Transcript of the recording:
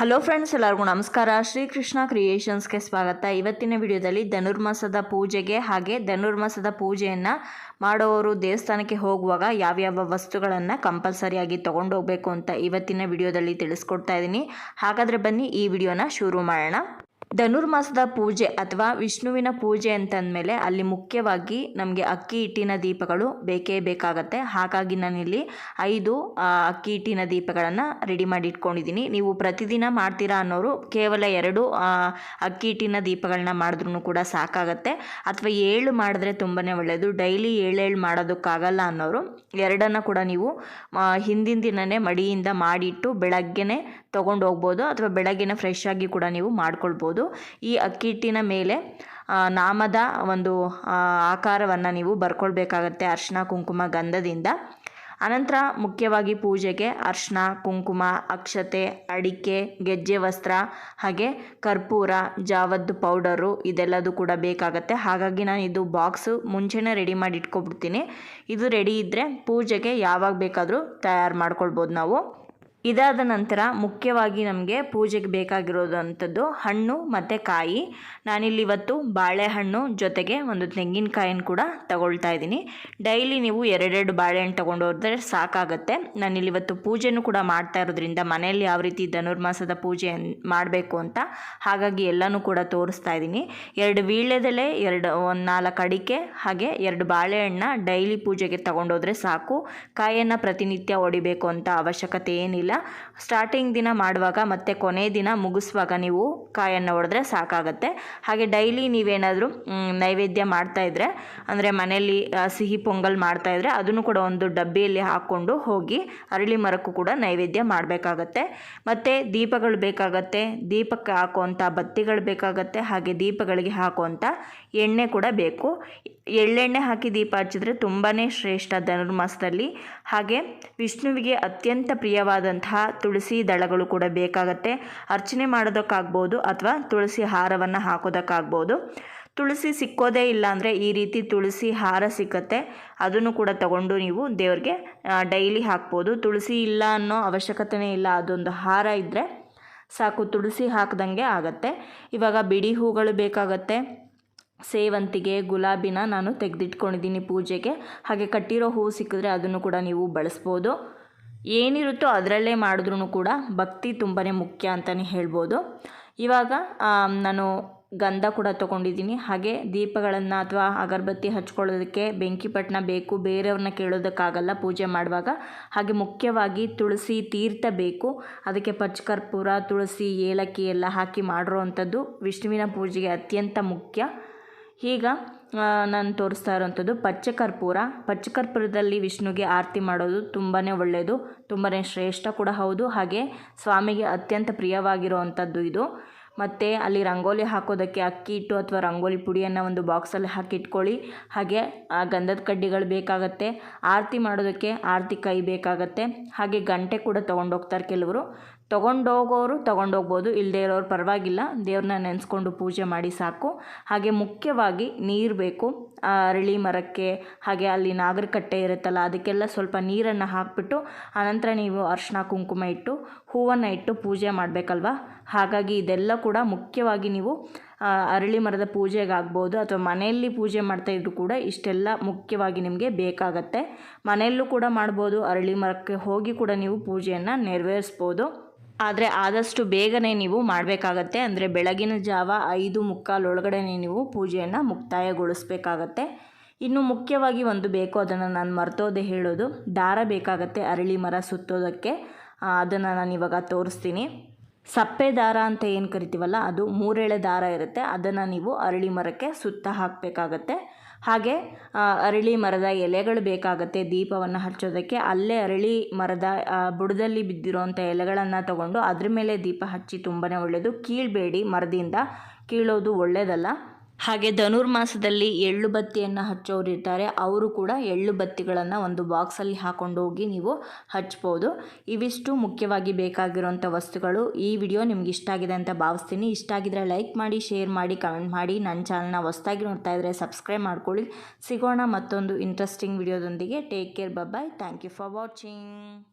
Hello friends ಎಲ್ಲರಿಗೂ ನಮಸ್ಕಾರ. ಶ್ರೀಕೃಷ್ಣ ಕ್ರಿಯೇಷನ್ಸ್ಗೆ ಸ್ವಾಗತ. ಇವತ್ತಿನ ವಿಡಿಯೋದಲ್ಲಿ ಧನುರ್ಮಾಸದ ಪೂಜೆಗೆ ಹಾಗೆ ಧನುರ್ಮಾಸದ ಪೂಜೆಯನ್ನು ಮಾಡೋರು ದೇವಸ್ಥಾನಕ್ಕೆ ಹೋಗುವಾಗ ಯಾವ್ಯಾವ ವಸ್ತುಗಳನ್ನು ಕಂಪಲ್ಸರಿಯಾಗಿ ತೊಗೊಂಡು ಹೋಗಬೇಕು ಅಂತ ಇವತ್ತಿನ ವಿಡಿಯೋದಲ್ಲಿ ತಿಳಿಸ್ಕೊಡ್ತಾ ಇದ್ದೀನಿ. ಹಾಗಾದರೆ ಬನ್ನಿ ಈ ವಿಡಿಯೋನ ಶುರು ಮಾಡೋಣ. ಧನುರ್ಮಾಸದ ಪೂಜೆ ಅಥವಾ ವಿಷ್ಣುವಿನ ಪೂಜೆ ಅಂತಂದಮೇಲೆ ಅಲ್ಲಿ ಮುಖ್ಯವಾಗಿ ನಮಗೆ ಅಕ್ಕಿ ಹಿಟ್ಟಿನ ದೀಪಗಳು ಬೇಕೇ ಬೇಕಾಗತ್ತೆ. ಹಾಗಾಗಿ ನಾನಿಲ್ಲಿ ಐದು ಅಕ್ಕಿ ಹಿಟ್ಟಿನ ದೀಪಗಳನ್ನು ರೆಡಿ ಮಾಡಿ ಇಟ್ಕೊಂಡಿದ್ದೀನಿ ನೀವು ಪ್ರತಿದಿನ ಮಾಡ್ತೀರಾ ಅನ್ನೋರು ಕೇವಲ ಎರಡು ಅಕ್ಕಿ ಹಿಟ್ಟಿನ ದೀಪಗಳನ್ನ ಮಾಡಿದ್ರೂ ಕೂಡ ಸಾಕಾಗತ್ತೆ. ಅಥವಾ ಏಳು ಮಾಡಿದ್ರೆ ತುಂಬಾ ಒಳ್ಳೆಯದು ಡೈಲಿ ಏಳೇಳು ಮಾಡೋದಕ್ಕಾಗಲ್ಲ ಅನ್ನೋರು ಎರಡನ್ನು ಕೂಡ ನೀವು ಹಿಂದಿನ ದಿನವೇ ಮಡಿಯಿಂದ ಮಾಡಿಟ್ಟು ಬೆಳಗ್ಗೆನೇ ತೊಗೊಂಡು ಹೋಗ್ಬೋದು ಅಥವಾ ಬೆಳಗ್ಗೆನೆ ಫ್ರೆಶ್ ಆಗಿ ಕೂಡ ನೀವು ಮಾಡ್ಕೊಳ್ಬೋದು. ಈ ಅಕ್ಕಿ ಹಿಟ್ಟಿನ ಮೇಲೆ ನಾಮದ ಒಂದು ಆಕಾರವನ್ನು ನೀವು ಬರ್ಕೊಳ್ಬೇಕಾಗತ್ತೆ ಅರ್ಶಿನ ಕುಂಕುಮ ಗಂಧದಿಂದ. ಅನಂತರ ಮುಖ್ಯವಾಗಿ ಪೂಜೆಗೆ ಅರ್ಶಿನ ಕುಂಕುಮ, ಅಕ್ಷತೆ, ಅಡಿಕೆ, ಗೆಜ್ಜೆ ವಸ್ತ್ರ, ಹಾಗೆ ಕರ್ಪೂರ, ಜಾವದ್ದು ಪೌಡರು ಇದೆಲ್ಲದು ಕೂಡ ಬೇಕಾಗತ್ತೆ. ಹಾಗಾಗಿ ನಾನು ಇದು ಬಾಕ್ಸು ಮುಂಚೆನೇ ರೆಡಿ ಮಾಡಿ ಇಟ್ಕೊಬಿಡ್ತೀನಿ. ಇದು ರೆಡಿ ಇದ್ದರೆ ಪೂಜೆಗೆ ಯಾವಾಗ ಬೇಕಾದರೂ ತಯಾರು ಮಾಡ್ಕೊಳ್ಬೋದು ನಾವು. ಇದಾದ ನಂತರ ಮುಖ್ಯವಾಗಿ ನಮಗೆ ಪೂಜೆಗೆ ಬೇಕಾಗಿರೋದಂಥದ್ದು ಹಣ್ಣು ಮತ್ತು ಕಾಯಿ. ನಾನಿಲ್ಲಿ ಇವತ್ತು ಬಾಳೆಹಣ್ಣು ಜೊತೆಗೆ ಒಂದು ತೆಂಗಿನಕಾಯಿನ ಕೂಡ ತಗೊಳ್ತಾ ಇದ್ದೀನಿ. ಡೈಲಿ ನೀವು ಎರಡೆರಡು ಬಾಳೆಹಣ್ಣು ತೊಗೊಂಡು ಹೋದರೆ ಸಾಕಾಗತ್ತೆ. ನಾನಿಲ್ಲಿ ಇವತ್ತು ಪೂಜೆನೂ ಕೂಡ ಮಾಡ್ತಾ ಇರೋದ್ರಿಂದ ಮನೆಯಲ್ಲಿ ಯಾವ ರೀತಿ ಧನುರ್ಮಾಸದ ಪೂಜೆ ಮಾಡಬೇಕು ಅಂತ ಹಾಗಾಗಿ ಎಲ್ಲನೂ ಕೂಡ ತೋರಿಸ್ತಾ ಇದ್ದೀನಿ. ಎರಡು ವೀಳ್ಯದೆಲೆ, ಎರಡು ಒಂದು ನಾಲ್ಕು ಅಡಿಕೆ, ಹಾಗೆ ಎರಡು ಬಾಳೆಹಣ್ಣ ಡೈಲಿ ಪೂಜೆಗೆ ತಗೊಂಡೋದ್ರೆ ಸಾಕು. ಕಾಯನ್ನು ಪ್ರತಿನಿತ್ಯ ಹೊಡಿಬೇಕು ಅಂತ ಅವಶ್ಯಕತೆ ಏನಿಲ್ಲ. ಸ್ಟಾರ್ಟಿಂಗ್ ದಿನ ಮಾಡುವಾಗ ಮತ್ತು ಕೊನೆ ದಿನ ಮುಗಿಸುವಾಗ ನೀವು ಕಾಯನ್ನು ಹೊಡೆದ್ರೆ ಸಾಕಾಗತ್ತೆ. ಹಾಗೆ ಡೈಲಿ ನೀವೇನಾದರೂ ನೈವೇದ್ಯ ಮಾಡ್ತಾಯಿದ್ರೆ ಅಂದರೆ ಮನೆಯಲ್ಲಿ ಸಿಹಿ ಪೊಂಗಲ್ ಮಾಡ್ತಾಯಿದ್ರೆ ಅದನ್ನು ಕೂಡ ಒಂದು ಡಬ್ಬಿಯಲ್ಲಿ ಹಾಕ್ಕೊಂಡು ಹೋಗಿ ಅರಳಿ ಮರಕ್ಕೂ ಕೂಡ ನೈವೇದ್ಯ ಮಾಡಬೇಕಾಗತ್ತೆ. ಮತ್ತು ದೀಪಗಳು ಬೇಕಾಗತ್ತೆ, ದೀಪಕ್ಕೆ ಹಾಕುವಂಥ ಬತ್ತಿಗಳು ಬೇಕಾಗತ್ತೆ, ಹಾಗೆ ದೀಪಗಳಿಗೆ ಹಾಕುವಂಥ ಎಣ್ಣೆ ಕೂಡ ಬೇಕು. ಎಳ್ಳೆಣ್ಣೆ ಹಾಕಿ ದೀಪ ಹಚ್ಚಿದ್ರೆ ತುಂಬಾ ಶ್ರೇಷ್ಠ ಧನುರ್ಮಾಸದಲ್ಲಿ. ಹಾಗೆ ವಿಷ್ಣುವಿಗೆ ಅತ್ಯಂತ ಪ್ರಿಯವಾದಂತಹ ತುಳಸಿ ದಳಗಳು ಕೂಡ ಬೇಕಾಗತ್ತೆ. ಅರ್ಚನೆ ಮಾಡೋದಕ್ಕಾಗ್ಬೋದು ಅಥವಾ ತುಳಸಿ ಹಾರವನ್ನು ಹಾಕೋದಕ್ಕಾಗ್ಬೋದು. ತುಳಸಿ ಸಿಕ್ಕೋದೇ ಇಲ್ಲ ಅಂದರೆ ಈ ರೀತಿ ತುಳಸಿ ಹಾರ ಸಿಕ್ಕತ್ತೆ ಅದನ್ನು ಕೂಡ ತಗೊಂಡು ನೀವು ದೇವ್ರಿಗೆ ಡೈಲಿ ಹಾಕ್ಬೋದು. ತುಳಸಿ ಇಲ್ಲ ಅನ್ನೋ ಅವಶ್ಯಕತೆನೇ ಇಲ್ಲ. ಅದೊಂದು ಹಾರ ಇದ್ದರೆ ಸಾಕು. ತುಳಸಿ ಹಾಕ್ದಂಗೆ ಆಗತ್ತೆ. ಇವಾಗ ಬಿಡಿ ಹೂಗಳು ಬೇಕಾಗತ್ತೆ. ಸೇವಂತಿಗೆ, ಗುಲಾಬಿನ ನಾನು ತೆಗೆದಿಟ್ಕೊಂಡಿದ್ದೀನಿ ಪೂಜೆಗೆ. ಹಾಗೆ ಕಟ್ಟಿರೋ ಹೂವು ಸಿಕ್ಕಿದ್ರೆ ಅದನ್ನು ಕೂಡ ನೀವು ಬಳಸ್ಬೋದು. ಏನಿರುತ್ತೋ ಅದರಲ್ಲೇ ಮಾಡಿದ್ರೂ ಕೂಡ ಭಕ್ತಿ ತುಂಬಾ ಮುಖ್ಯ ಅಂತಲೇ ಹೇಳ್ಬೋದು. ಇವಾಗ ನಾನು ಗಂಧ ಕೂಡ ತೊಗೊಂಡಿದ್ದೀನಿ. ಹಾಗೆ ದೀಪಗಳನ್ನು ಅಥವಾ ಅಗರಬತ್ತಿ ಹಚ್ಕೊಳ್ಳೋದಕ್ಕೆ ಬೆಂಕಿ ಪಟ್ಟಣ ಬೇಕು, ಬೇರೆಯವ್ರನ್ನ ಕೇಳೋದಕ್ಕಾಗಲ್ಲ ಪೂಜೆ ಮಾಡುವಾಗ. ಹಾಗೆ ಮುಖ್ಯವಾಗಿ ತುಳಸಿ ತೀರ್ಥ ಬೇಕು. ಅದಕ್ಕೆ ಪಚ್ಚಕರ್ಪೂರ ತುಳಸಿ, ಏಲಕ್ಕಿ ಎಲ್ಲ ಹಾಕಿ ಮಾಡಿರೋ ಅಂಥದ್ದು ವಿಷ್ಣುವಿನ ಪೂಜೆಗೆ ಅತ್ಯಂತ ಮುಖ್ಯ. ಈಗ ನಾನು ತೋರಿಸ್ತಾ ಇರೋವಂಥದ್ದು ಪಚ್ಚಕರ್ಪೂರ. ಪಚ್ಚಕರ್ಪೂರದಲ್ಲಿ ವಿಷ್ಣುಗೆ ಆರತಿ ಮಾಡೋದು ತುಂಬಾ ಒಳ್ಳೆಯದು ತುಂಬಾ ಶ್ರೇಷ್ಠ ಕೂಡ ಹೌದು. ಹಾಗೆ ಸ್ವಾಮಿಗೆ ಅತ್ಯಂತ ಪ್ರಿಯವಾಗಿರುವಂಥದ್ದು ಇದು. ಮತ್ತು ಅಲ್ಲಿ ರಂಗೋಲಿ ಹಾಕೋದಕ್ಕೆ ಅಕ್ಕಿ ಹಿಟ್ಟು ಅಥವಾ ರಂಗೋಲಿ ಪುಡಿಯನ್ನು ಒಂದು ಬಾಕ್ಸಲ್ಲಿ ಹಾಕಿ ಇಟ್ಕೊಳ್ಳಿ. ಹಾಗೆ ಆ ಗಂಧದ ಕಡ್ಡಿಗಳು ಬೇಕಾಗತ್ತೆ. ಆರತಿ ಮಾಡೋದಕ್ಕೆ ಆರತಿ ಕೈ ಬೇಕಾಗತ್ತೆ. ಹಾಗೆ ಗಂಟೆ ಕೂಡ ತೊಗೊಂಡೋಗ್ತಾರೆ ಕೆಲವರು. ತೊಗೊಂಡೋಗೋರು ತೊಗೊಂಡೋಗ್ಬೋದು ಇಲ್ಲದೇ ಇರೋರು ಪರವಾಗಿಲ್ಲ. ದೇವ್ರನ್ನ ನೆನೆಸ್ಕೊಂಡು ಪೂಜೆ ಮಾಡಿ ಸಾಕು. ಹಾಗೆ ಮುಖ್ಯವಾಗಿ ನೀರು ಬೇಕು. ಅರಳಿ ಮರಕ್ಕೆ, ಹಾಗೆ ಅಲ್ಲಿ ನಾಗರಕಟ್ಟೆ ಇರುತ್ತಲ್ಲ, ಅದಕ್ಕೆಲ್ಲ ಸ್ವಲ್ಪ ನೀರನ್ನು ಹಾಕಿಬಿಟ್ಟು, ಆನಂತರ ನೀವು ಅರ್ಶಿನ ಕುಂಕುಮ ಇಟ್ಟು, ಹೂವನ್ನು ಇಟ್ಟು ಪೂಜೆ ಮಾಡಬೇಕಲ್ವಾ? ಹಾಗಾಗಿ ಇದೆಲ್ಲ ಕೂಡ ಮುಖ್ಯವಾಗಿ ನೀವು ಅರಳಿ ಮರದ ಪೂಜೆಗಾಗ್ಬೋದು, ಅಥವಾ ಮನೆಯಲ್ಲಿ ಪೂಜೆ ಮಾಡ್ತಾ ಇದ್ರು ಕೂಡ ಇಷ್ಟೆಲ್ಲ ಮುಖ್ಯವಾಗಿ ನಿಮಗೆ ಬೇಕಾಗತ್ತೆ. ಮನೆಯಲ್ಲೂ ಕೂಡ ಮಾಡ್ಬೋದು, ಅರಳಿ ಮರಕ್ಕೆ ಹೋಗಿ ಕೂಡ ನೀವು ಪೂಜೆಯನ್ನು ನೆರವೇರಿಸ್ಬೋದು. ಆದರೆ ಆದಷ್ಟು ಬೇಗನೆ ನೀವು ಮಾಡಬೇಕಾಗತ್ತೆ. ಅಂದರೆ ಬೆಳಗಿನ ಜಾವ ಐದು ಮುಕ್ಕಾಲೊಳಗಡೆ ನೀವು ಪೂಜೆಯನ್ನು ಮುಕ್ತಾಯಗೊಳಿಸ್ಬೇಕಾಗತ್ತೆ. ಇನ್ನು ಮುಖ್ಯವಾಗಿ ಒಂದು ಬೇಕು, ಅದನ್ನು ನಾನು ಮರ್ತೋದೆ ಹೇಳೋದು. ದಾರ ಬೇಕಾಗತ್ತೆ ಅರಳಿ ಮರ ಸುತ್ತೋದಕ್ಕೆ. ಅದನ್ನು ನಾನು ಇವಾಗ ತೋರಿಸ್ತೀನಿ. ಸಪ್ಪೆ ದಾರ ಅಂತ ಏನು ಕರಿತೀವಲ್ಲ, ಅದು ಮೂರೆಳೆ ದಾರ ಇರುತ್ತೆ. ಅದನ್ನು ನೀವು ಅರಳಿ ಮರಕ್ಕೆ ಸುತ್ತ ಹಾಕಬೇಕಾಗತ್ತೆ. ಹಾಗೆ ಅರಳಿ ಮರದ ಎಲೆಗಳು ಬೇಕಾಗತ್ತೆ ದೀಪವನ್ನು ಹಚ್ಚೋದಕ್ಕೆ. ಅಲ್ಲೇ ಅರಳಿ ಮರದ ಬುಡದಲ್ಲಿ ಬಿದ್ದಿರೋಂಥ ಎಲೆಗಳನ್ನು ತಗೊಂಡು ಅದ್ರ ಮೇಲೆ ದೀಪ ಹಚ್ಚಿ ತುಂಬಾ ಒಳ್ಳೆಯದು ಕೀಳಬೇಡಿ ಮರದಿಂದ. ಕೀಳೋದು ಒಳ್ಳೆಯದಲ್ಲ ಹಾಗೆ ಧನುರ್ಮಾಸದಲ್ಲಿ ಎಳ್ಳು ಬತ್ತಿಯನ್ನು ಹಚ್ಚೋರು ಇರ್ತಾರೆ ಅವರು ಕೂಡ ಎಳ್ಳು ಬತ್ತಿಗಳನ್ನು ಒಂದು ಬಾಕ್ಸಲ್ಲಿ ಹಾಕೊಂಡು ಹೋಗಿ ನೀವು ಹಚ್ಬೋದು. ಇವಿಷ್ಟು ಮುಖ್ಯವಾಗಿ ಬೇಕಾಗಿರುವಂಥ ವಸ್ತುಗಳು. ಈ ವಿಡಿಯೋ ನಿಮ್ಗೆ ಇಷ್ಟ ಆಗಿದೆ ಅಂತ ಭಾವಿಸ್ತೀನಿ. ಇಷ್ಟ ಆಗಿದ್ರೆ ಲೈಕ್ ಮಾಡಿ, ಶೇರ್ ಮಾಡಿ, ಕಮೆಂಟ್ ಮಾಡಿ. ನನ್ನ ಚಾನಲ್ನ ಹೊಸ್ದಾಗಿ ನೋಡ್ತಾ ಇದ್ದರೆ ಸಬ್ಸ್ಕ್ರೈಬ್ ಮಾಡ್ಕೊಳ್ಳಿ. ಸಿಗೋಣ ಮತ್ತೊಂದು interesting ವಿಡಿಯೋದೊಂದಿಗೆ take care bye thank you for watching